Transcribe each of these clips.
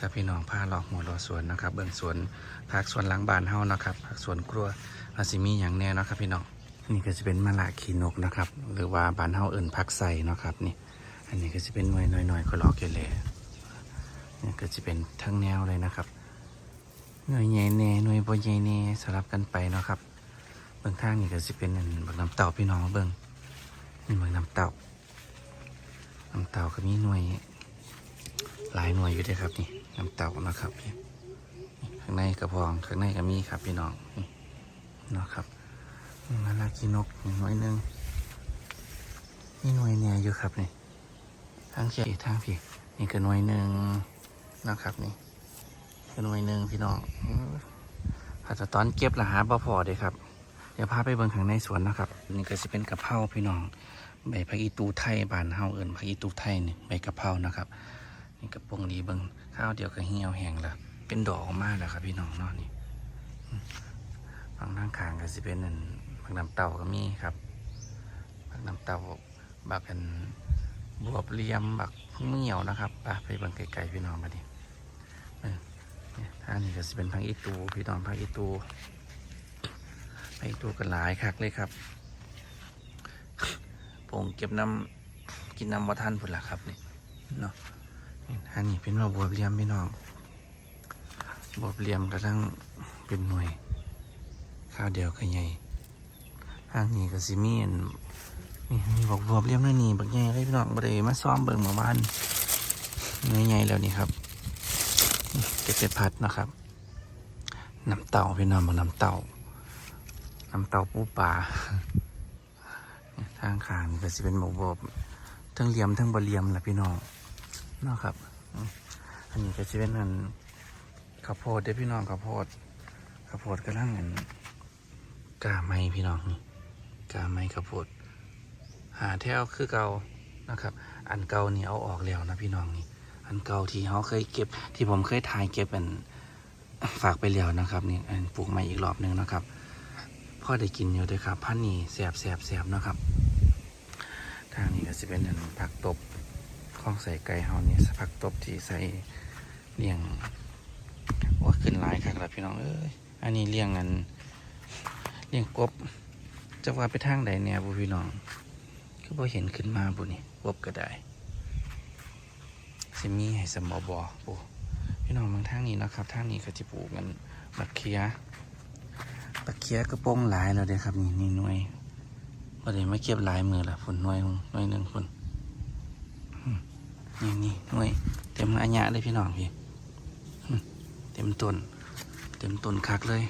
ครับพี่น้องพาหลอกหัวรอสวนนะครับ เบื้องสวนผักสวนหลังบานเฮานะครับผักสวนครัวอาซิมีอย่างแน่เนาะครับ พี่น้องนี่ก็จะเป็นมะละขีนกนะครับ หรือว่าบานเฮาเอิ่นผักใส่เนาะครับนี่ อันนี้ก็จะเป็นหน่วยหน่อยๆก็ลอกเกลือนี่ก็จะเป็นทั้งแนวเลยนะครับหน่วยใหญ่แน่หน่วยบ่ใหญ่แน่สลับกันไปเนาะครับเบื้องข้างนี่ก็จะเป็นอันบักน้ำเต่าพี่น้องเบื้องนี่บักน้ำเต่าน้ำเต่าก็มีหน่วยหลายหน่วยอยู่ด้วยครับนี่ น้ำเต่านะครับนี่ข้างในกระพองข้างในก็มีครับพี่น้องนะครับนี่มาลากินกหน่วยหนึงนี่หน่วยเนี่ยอยู่ครับนี่ทางเชียทางพี่นี่ก็หน่วยหนึ่งนะครับนี่ก็หน่วยหนึ่งพี่น้องอาจจะตอนเก็บละหาบ่พอเด้ครับ เดี๋ยวพาไปเบิ่งข้างในสวนนะครับ นี่ก็จะเป็นกระเพราพี่น้องใบผักอีตูไทยบานเฮาเอิญผักอีตูไทยนี่ใบกระเพรานะครับ นี่กระปงดีเบิงข้าวเดียวก็เหี่ยวแห้งล้วเป็นดอกออกมาแล้วครับพี่น้องเนาะนี่อืมฝั่งทางขางก็จะเป็นนั่นผักน้ำเต่าก็มีครับผักน้ำเต่าบักกันบวบเลียมบักเหี่ยวนะครับไปไปเบิ่งไกลๆพี่น้องมาดิเออเนี่านี้ก็จะเป็นผักอีตูพี่น้องผักอีตูไปดูกันหลายคักเลยครับผมเก็บน้ำกินน้ำวัท่านพุ่นละครับนี่เนาะ อันนี้เป็นว่าบวบเลียมพี่น้องบวบเลียมกระทั่งเป็นหน่วย ข้าวเดียวก็ใหญ่ทางนี้ก็สิมีนนี่มีบอกบวบเลียมนั่นนี่บักใหญ่เลยพี่น้องบ่ได้มาซ้อมเบิ่งเมื่อวานเนื้อใหญ่แล้วนี่ครับเก็บไปพัดนะครับน้ำเต่าพี่น้องบอกน้ำเต่าน้ำเต้าปูปลาทางขางนี่ก็จะเป็นหมูบอบทั้งเลียมทั้งบะเลียมแหละพี่น้อง เนาะครับ อันนี้ก็จะเป็นอันข้าวโพดเด้พี่น้องข้าวโพดข้าวโพดกำลังอันกาไม้พี่น้องนี่กาไม้ข้าวโพด หาแถวคือเก่านะครับ อันเก่านี่เอาออกแล้วนะพี่น้องนี่ อันเก่าที่เขาเคยเก็บ ที่ผมเคยถ่ายเก็บเป็นฝากไปแล้วนะครับนี่อันปลูกใหม่อีกรอบหนึงนะครับพ่อได้กินอยู่ด้วยครับพันนี่แสบแสบแสบนะครับ ทางนี้ก็จะเป็นอันผักตบ องใส่ไก่เฮานี่ผักตบที่ใส่เลี้ยงว่าขึ้นหลายครับแล้วพี่น้องเอ้ยอันนี้เลี้ยงอันเลี้ยงกบจะว่าไปทางใดเนี่ยบุพี่น้องก็พอเห็นขึ้นมาบุนี่กบก็ได้สิมีให้สมอบอปูพี่น้องบางทางนี้นะครับทางนี้ก็จะปลูกกันบักเคียตะเคียกระโปรงหลายแล้วเด้ครับนี่นี่หน่วยประเดี๋ยวไมาเก็บหลายมือละฝนหน่วยหน่วยหนึ่งฝน นี่นี่หน่วยเต็มอัญญะเลยพี่น้องพี่เต็มต้นเต็มต้นคักเลย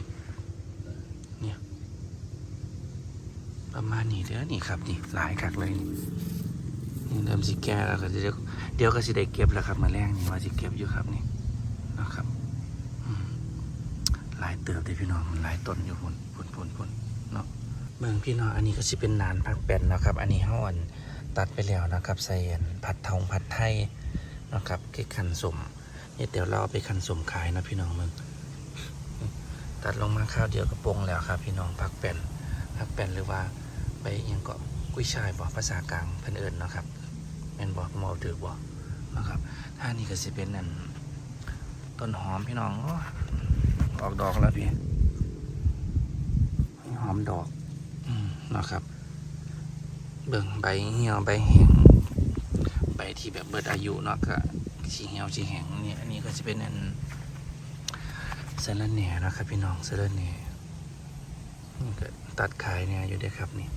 เนี่ย ประมาณนี้เด้อนี่ครับนี่หลายคักเลยนี่เริ่มสิแก่แล้วก็จะเดี๋ยวเดี๋ยวก็สิได้เก็บแล้วครับมาแรงนี่ว่าสิเก็บอยู่ครับนี่นะครับหลายเติบเลยพี่น้องมันหลายต้นอยู่พุ่นพุ่นพุ่นพุ่นเนาะเมืองพี่น้องอันนี้ก็สิเป็นนานผักแป้นนะครับ อันนี้ห่อน ตัดไปแล้วนะครับใส่อันผัดทองผัดไทยนะครับคือขันสมนี่เดี๋ยวเราไปขันสมขายนะพี่น้องมืองตัดลงมาข้าวเดียวก็ปงแล้วครับพี่น้องผักแป้นผักแป้นหรือว่าไปอิหยังก็กุ้ยช่ายบอกภาษากลางเพิ่นเอิญนะครับแม่นบอกมอดือบอกนะครับถ้านี่ก็สิเป็นอันต้นหอมพี่น้องอออกดอกแล้วพี่หอมดอกอนะครับ เบิ่งใบเหี่ยวใบแห้งใบที่แบบเบิดอายุเนาะก็สีเหี่ยวสีแห้งเนี่ยอันนี้ก็จะเป็นอันเซเลนเน่นะครับพี่น้องเซเลนเน่ก็ตัดขายเนี่ยอยู่ด้อครับนี่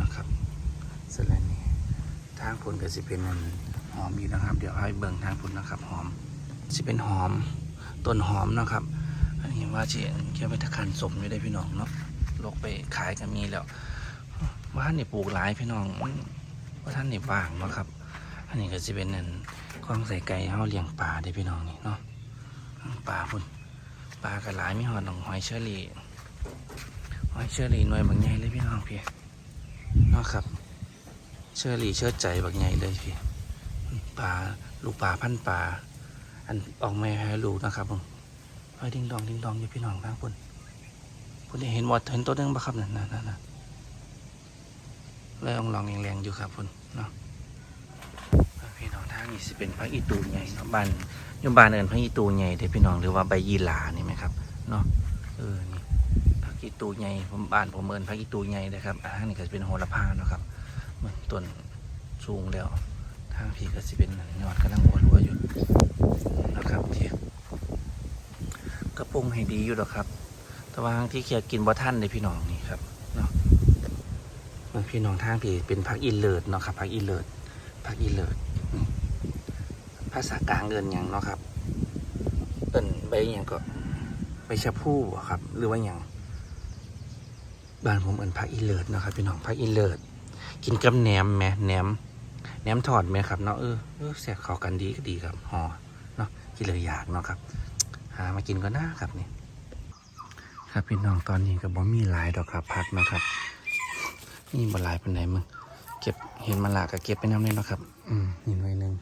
นะครับเซเลนเน่ทางผลก็จะเป็นอันหอมอยู่นะครับ เดี๋ยวให้เบิ่งทางผลนะครับหอมจะเป็นหอมต้นหอมนะครับ อันนี้ว่าเชียเกี่ยวไปตะคันสมอยู่ได้พี่น้องเนาะลกไปขายก็มีแล้ว ว่าท่านนี่ปลูกหลายพี่น้องอืมว่าท่านนี่ว่างนะครับ อันนี้ก็จะเป็นนั่นคลองใส่ไก่เฮาเลี้ยงปลาได้พี่น้องนี่เนาะปลาพุ่นปลากระหลายมีหอดหนองหอยเชอรี่หอยเชอรี่หน่วยบางใหญ่เลยพี่น้องพี่เนาะครับ เชอรี่เชื่อใจบางใหญ่เลยพี่ปลาลูกปลาพันปลาอันออกแม่ให้ลูกนะครับผมเฮ้ยดิ้งดองดิ้งดองอยู่พี่น้องข้างพุ่นพุ่นเห็นวอดเห็นตัวหนึงปะครับนั่นนั่นนั่นนั่น เลยลองลองแรงๆอยู่ครับพุ่นเนาะพี่น้องทางนี้สิเป็นพักอีตูใหญ่เนาะบ้านยู่บ้านเอิญพักอีตูใหญ่เด้อพี่น้องหรือว่าใบยีหลานี่ไหมครับเนาะเออนี่พักอีตูใหญ่ผมบ้านผมเอิญพักอีตูใหญ่เลยครับทางนี้ก็จะเป็นโหระพาเนาะครับมันต้นสูงแล้วทางพี่ก็สิเป็นยอดกำลังหัวรัวอยู่นะครับที่กระปรุงให้ดีอยู่ดอกครับ แต่ว่าทางที่เคียกินบ่ท่านเลยพี่น้องนี่ครับ เนาะเบิ่งพี่น้องทางพี่เป็นพักอินเลิศเนาะครับพักอินเลิศพักอินเลิศภาษากลางเอินหยังเนาะครับเอินใบหยังก็ใบชะพู่ครับ หรือว่าหยังบ้านผมเอินพักอินเลิศเนาะครับพี่น้องพักอินเลิศกินกับแหนมแหมแหนมแหนมทอดไหมครับเนาะเออเออแสกเข้ากันดีก็ดีครับห่อเนาะกินเลยอยากเนาะครับ หามากินก็น่าครับนี่ครับพี่น้องตอนนี้ก็บ่มีหลายดอกครับพักเนาะครับ นี่บลายปานใดมึงเก็บเห็นมาละก็เก็บไปน้ำเลยเนะครับ อืมนี่หน่วยหนึ่ง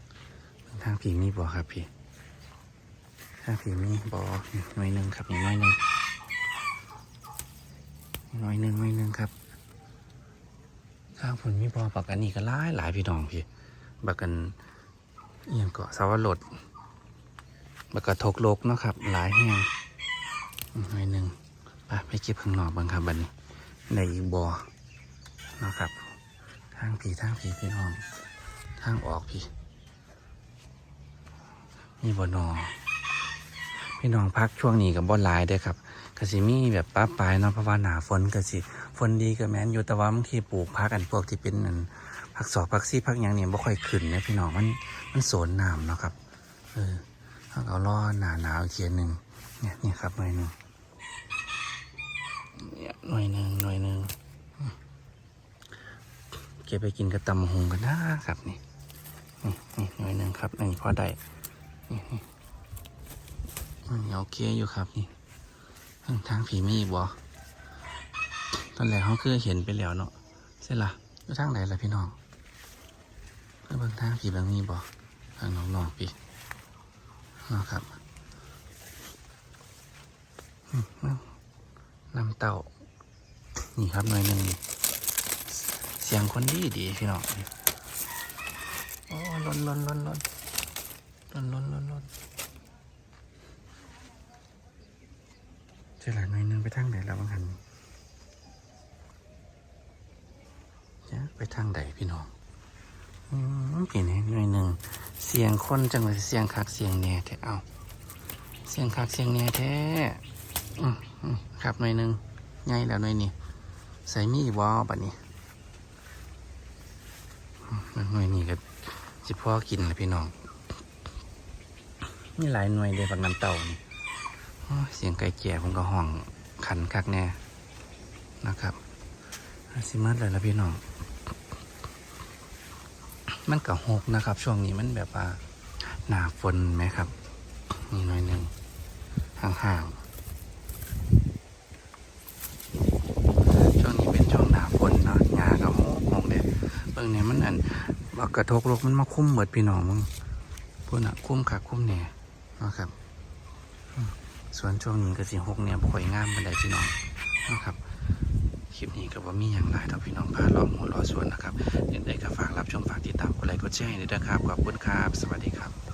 ทางผีมีบ่ครับพี่ทางผีมีบ่หน่วยหนึ่งครับนี่หน่วยหนึ่งหน่วยหนึ่งหน่วยหนึ่งครับข้างผลมีบ่ปากกันนี่ก็หลายหลายพี่น้องพี่บักกันเอียงเกาะสาวรสบักกระทกโลกเนาะครับ หลายแห้งหน่อยหนึ่งไปไปเก็บข้างนอกบ้างครับบันนี้ในอีกบอ นะครับ ทางผีทางผีพี่น้อง ทางออกพี่มีบ่อนอพี่น้องพักช่วงนี้กับบ่หลายเด้อครับกสิมีแบบป้าปลายเนาะเพราะว่าหนาฝนกสิฝนดีกับแม้นอยู่แต่ว่าบางทีปลูกพักกันพวกที่เป็นนั่นพักสอบพักซี่พักยังเนี่ยบ่ค่อยขึ้นนะพี่น้องมันมันโสนน้ำเนาะครับเออเอาเอาล่อหนาหนาวอีกทีหนึ่งเนี่ยนี่ครับหน่อยหนึ่งเนี่ยหน่วยหนึ่งหน่วยหนึ่ง เก็บไปกินกระตำหงกันนะครับนี่นี่นี่หน่วยหนึ่งครับนี่พอได้นี่นี่มันโอเคอยู่ครับนี่ทางทางผีมีบ่ตอนแรกเขาคือเห็นไปแล้วเนาะเสร็จละอยู่ทางไหนล่ะพี่น้องเพื่อบิ่งทางผีบางมีบ่ทางน้องๆพี่เนะครับน้ำเต้านี่ครับหน่อยหนึ่ง เสียงคนดีดีพี่น้องโอ้ลนลนลนลนลนลนลนลนเจอหลายหน่อยหนึ่งไปทางไหนแล้วบางหันจะไปทางใดพี่น้องอืมพี่นี่หน่อยหนึ่งเสียงคนจังเลยเสียงคักเสียงแน่แท้เอาเสียงคักเสียงแน่แท้อืมครับหน่อยหนึ่งใหญ่แล้วหน่อยนี่ใส่มีวอบัดนี้ หน่วยนี่ก็จิพ่อกินเลยพี่น้องมีหลายหน่วยเลยบักน้ำเต่านี่เสียงไก่แก่ผมก็ห้องขันคักแน่นะครับซิมัดเลยละพี่น้อง มันก็หกนะครับ ช่วงนี้มันแบบว่าหนาฝนไหมครับ นี่หน่อยหนึ่งห่างๆช่วงนี้เป็นช่วงหนาฝนเนาะหญ้าก็โหกหกเด็ดเบิ่งเนี่ยมันอัน บักกระทกลกมันมาคุ้มเหมือดพี่น้องมึงพวกน่ะคุ้มขาคุ้มเหน่ยนะครับส่วนช่วงนี้ก็สิหกเนี่ยบ่ค่อยงามบันไดพี่น้องนะครับคลิปนี้ก็ว่ามีอย่างไรท่าพี่น้องพาลอมหัวล้อส่วนนะครับยังไงก็ฝากรับชมฝากติดตามกดไลค์กดแชร์ด้วยนะครับขอบคุณครับ สวัสดีครับ